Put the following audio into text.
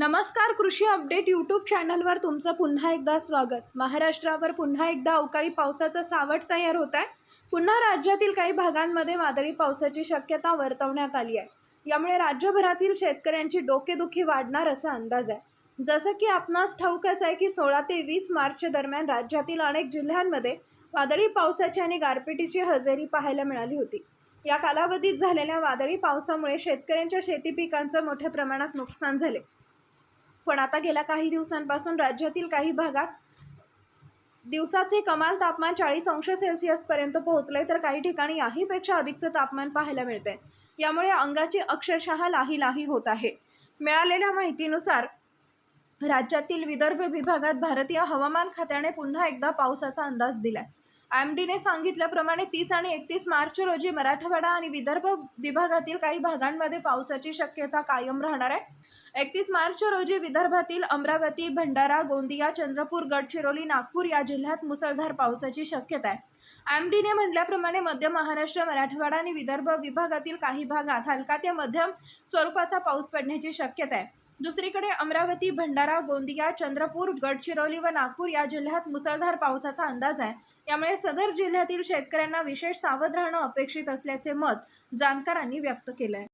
नमस्कार कृषी update YouTube चॅनलवर तुमचं पुन्हा एकदा स्वागत. महाराष्ट्रावर पुन्हा एकदा अवकाळी पावसाचा सावट तयार होत आहे. पुन्हा राज्यातील काही भागांमध्ये वादळी पावसाची शक्यता वर्तवण्यात आली आहे. यामुळे राज्यभरातील शेतकऱ्यांची डोकेदुखी वाढणार असा अंदाज आहे. जसं की आपणास ठाऊकच आहे की सोळा ते वीस मार्च दरम्यान राज्यातील अनेक जिल्ह्यांमध्ये वादळी पावसाची आणि गारपिटीची हजेरी पाहायला मिळाली होती. या कालावधीत झालेल्या वादळी पावसामुळे शेतकऱ्यांच्या शेती पिकांचं मोठ्या प्रमाणात नुकसान झाले. पण आता गेल्या काही दिवसांपासून राज्यातील काही भागात दिवसाचे कमाल तापमान चाळीस अंश सेल्सिअसपर्यंत पोहोचले तर काही ठिकाणी याहीपेक्षा अधिकचं तापमान पाहायला मिळते यामुळे अंगाची अक्षरशः लाही लाही होत आहे. मिळालेल्या माहितीनुसार राज्यातील विदर्भ विभागात भारतीय हवामान खात्याने पुन्हा एकदा पावसाचा अंदाज दिलाय. एम डीने सांगितल्याप्रमाणे तीस आणि एकतीस मार्च रोजी मराठवाडा आणि विदर्भ विभागातील काही भागांमध्ये पावसाची शक्यता कायम राहणार आहे. एकतीस मार्च रोजी विदर्भातील अमरावती भंडारा गोंदिया चंद्रपूर गडचिरोली नागपूर या जिल्ह्यात मुसळधार पावसाची शक्यता आहे. एम डीने म्हटल्याप्रमाणे मध्य महाराष्ट्र मराठवाडा आणि विदर्भ विभागातील काही भागात हलका ते मध्यम स्वरूपाचा पाऊस पडण्याची शक्यता आहे. दुसरीकडे अमरावती भंडारा गोंदिया चंद्रपूर गडचिरोली व नागपूर या जिल्ह्यात मुसळधार पावसाचा अंदाज आहे. यामुळे सदर जिल्ह्यातील शेतकऱ्यांना विशेष सावध राहणं अपेक्षित असल्याचे मत जाणकारांनी व्यक्त केलं आहे